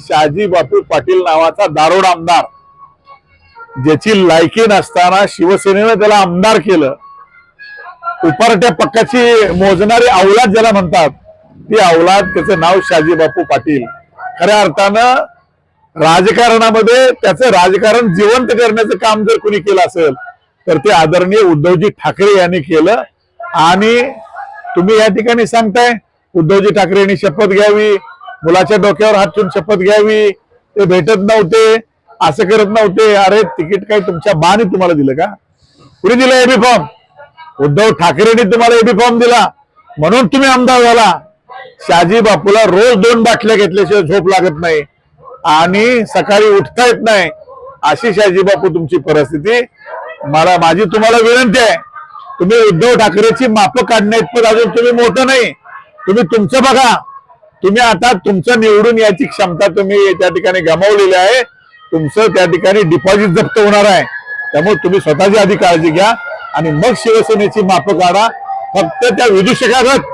शहाजी बापू पाटील नावाचा दारोड आमदार ज्याची लायकी नसताना शिवसेनेनं त्याला आमदार केलं. उपारट्या पक्काची मोजणारी अवलाद ज्याला म्हणतात ती अवलाद त्याचं नाव शहाजी बापू पाटील. खऱ्या अर्थानं राजकारणामध्ये त्याचं राजकारण जिवंत करण्याचं काम जर कोणी केलं असेल तर ते आदरणीय उद्धवजी ठाकरे यांनी केलं. आणि तुम्ही या ठिकाणी सांगताय उद्धवजी ठाकरे यांनी शपथ घ्यावी मुलाच्या डोक्यावर हात ठेवून शपथ घ्यावी. ते भेटत नव्हते. असं करत नव्हते. अरे तिकीट काय तुमच्या बाने तुम्हाला दिलं का? कुणी दिलं एबी फॉर्म उद्धव ठाकरेंनी तुम्हाला एबी फॉर्म दिला. म्हणून तुम्ही आमदार झाला. शहाजी बापूला रोज दोन बाटल्या घेतल्याशिवाय झोप लागत नाही. आणि सकाळी उठता येत नाही. अशी शहाजी बापू तुमची परिस्थिती. मला माझी तुम्हाला विनंती आहे. तुम्ही उद्धव ठाकरेची माप काढण्यात अजून तुम्ही मोठं नाही. तुम्ही तुमचं बघा. तुम्ही आता तुमचं निवडून याची क्षमता तुम्ही त्या ठिकाणी गमावलेली आहे. तुमचं त्या ठिकाणी डिपॉझिट जप्त होणार आहे. त्यामुळे तुम्ही स्वतःची आधी काळजी घ्या आणि मग शिवसेनेची माप काढा. फक्त त्या विदूषकागत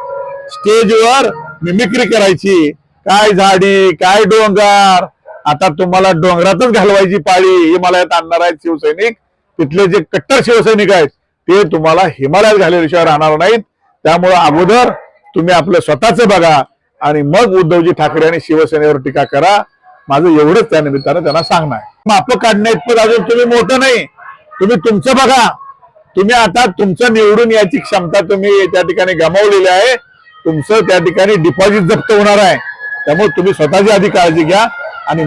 स्टेजवर मिमिक्री करायची. काय झाडी काय डोंगर? आता तुम्हाला डोंगरातच घालवायची पाळी. हिमालयात मला यात आणणार आहेत शिवसैनिक. तिथले जे कट्टर शिवसैनिक आहेत ते तुम्हाला हिमालयात घालवल्याशिवाय राहणार नाहीत. त्यामुळे अगोदर तुम्ही आपलं स्वतःच बघा. आणि मग उद्धवजी ठाकरे आणि शिवसेनेवर टीका करा. माझं एवढंच त्या निमित्तानं त्यांना सांगणार. माप काढण्या इतपत अजून तुम्ही मोठं नाही. तुम्ही तुमचं बघा. तुम्ही आता तुमचं निवडून याची क्षमता तुम्ही त्या ठिकाणी गमावलेली आहे. तुमचं त्या ठिकाणी डिपॉझिट जप्त होणार आहे. त्यामुळे तुम्ही स्वतःची आधी काळजी घ्या आणि